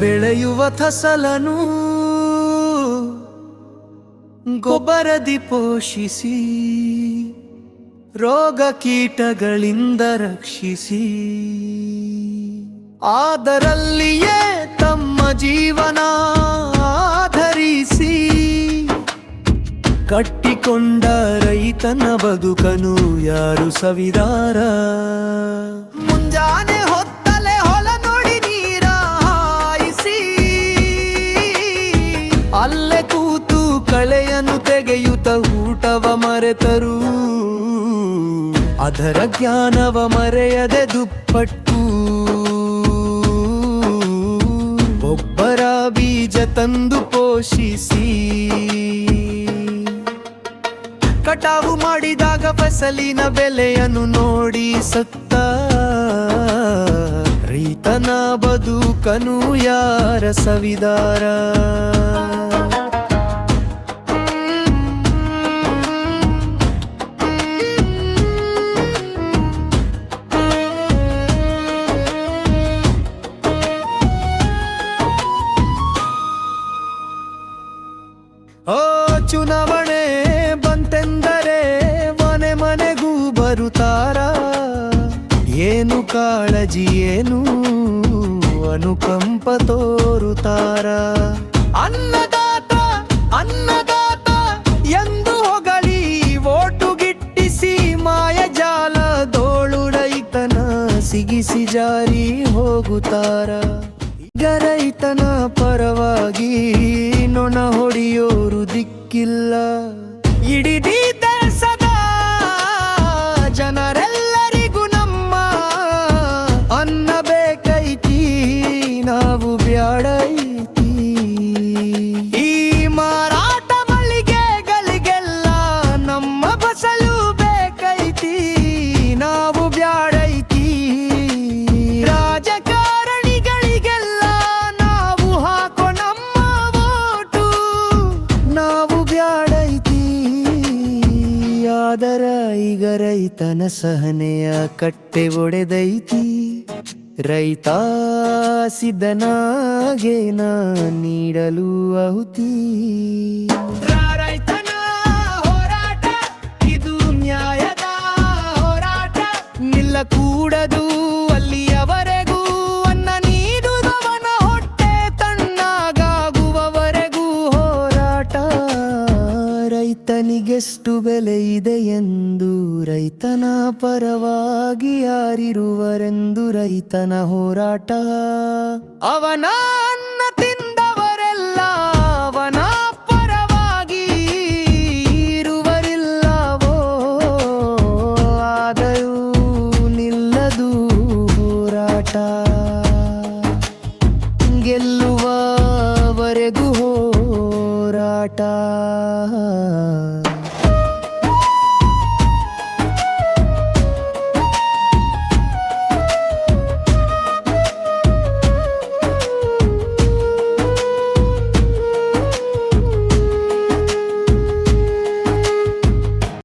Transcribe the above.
ಬೆಳೆಯುವ ಫಸಲನು ಗೊಬ್ಬರದಿ ಪೋಷಿಸಿ, ರೋಗ ಕೀಟಗಳಿಂದ ರಕ್ಷಿಸಿ. ಆದರಲ್ಲಿಯೇ ತಮ್ಮ ಜೀವನ ಆಧರಿಸಿ, ಕಟ್ಟಿಕೊಂಡ ರೈತನ ಬದುಕನು ಯಾರು ಸವಿದಾರ? ಅಲ್ಲೇ ಕೂತು ಕಳೆಯನ್ನು ತೆಗೆಯುತ್ತ ಊಟವ ಮರೆತರು. ಅದರ ಜ್ಞಾನವ ಮರೆಯದೆ ದುಪ್ಪಟ್ಟು. ಒಬ್ಬರ ಬೀಜ ತಂದು ಪೋಷಿಸಿ. ಕಟಾವು ಮಾಡಿದಾಗ ಫಸಲಿನ ಬೆಲೆಯನ್ನು ನೋಡಿ ಸತ್ತ. ರೀತನ ಬದುಕನು ಯಾರ ಸವಿದಾರ. ಓ ಚುನಾವಣೆ ಬಂತೆಂದರೆ ಮನೆ ಮನೆಗೂ ಬರುತ್ತಾರ. ಏನು ಕಾಳಜಿ, ಏನು ಅನುಕಂಪ ತೋರುತ್ತಾರ. ಅನ್ನದಾತ ಅನ್ನದಾತ ಎಂದು ಹೊಗಳಿ ಓಟು ಗಿಟ್ಟಿಸಿ ಮಾಯಜಾಲದೋಳು ರೈತನ ಸಿಗಿಸಿ ಜಾರಿ ಹೋಗುತ್ತಾರ. ರೈತನ ಪರವಾಗಿ ರೈತನ ಸಹನೆಯ ಕಟ್ಟೆ ಒಡೆದೈತಿ. ರೈತ ಸಿದ್ಧನಾಗೆ ನಾ ನೀಡಲು ಆಹುತಿ. ರೈತನ ಹೋರಾಟ, ಇದು ನ್ಯಾಯದ ಹೋರಾಟ. ನಿಲ್ಲ ಕೂಡದು ಅಲ್ಲಿಯವರೆಗೂ, ಅನ್ನ ನೀಡುವವನ ಹೊಟ್ಟೆ ತಣ್ಣಗಾಗುವವರೆಗೂ ಹೋರಾಟ. ರೈತನಿಗೆಷ್ಟು ಬೆಲೆ ಇದೆ ಎಂದು ಬಂದು ರೈತನ ಪರವಾಗಿ ಯಾರಿರುವರೆಂದು ರೈತನ ಹೋರಾಟ. ಅವನ ಅನ್ನ ತಿಂದವರೆಲ್ಲ ಅವನ ಪರವಾಗಿ ಇರುವರಿಲ್ಲವೋ? ಆದರೂ ನಿಲ್ಲದು ಹೋರಾಟ. ಗೆಲ್ಲುವವರೆಗೂ ಹೋರಾಟ.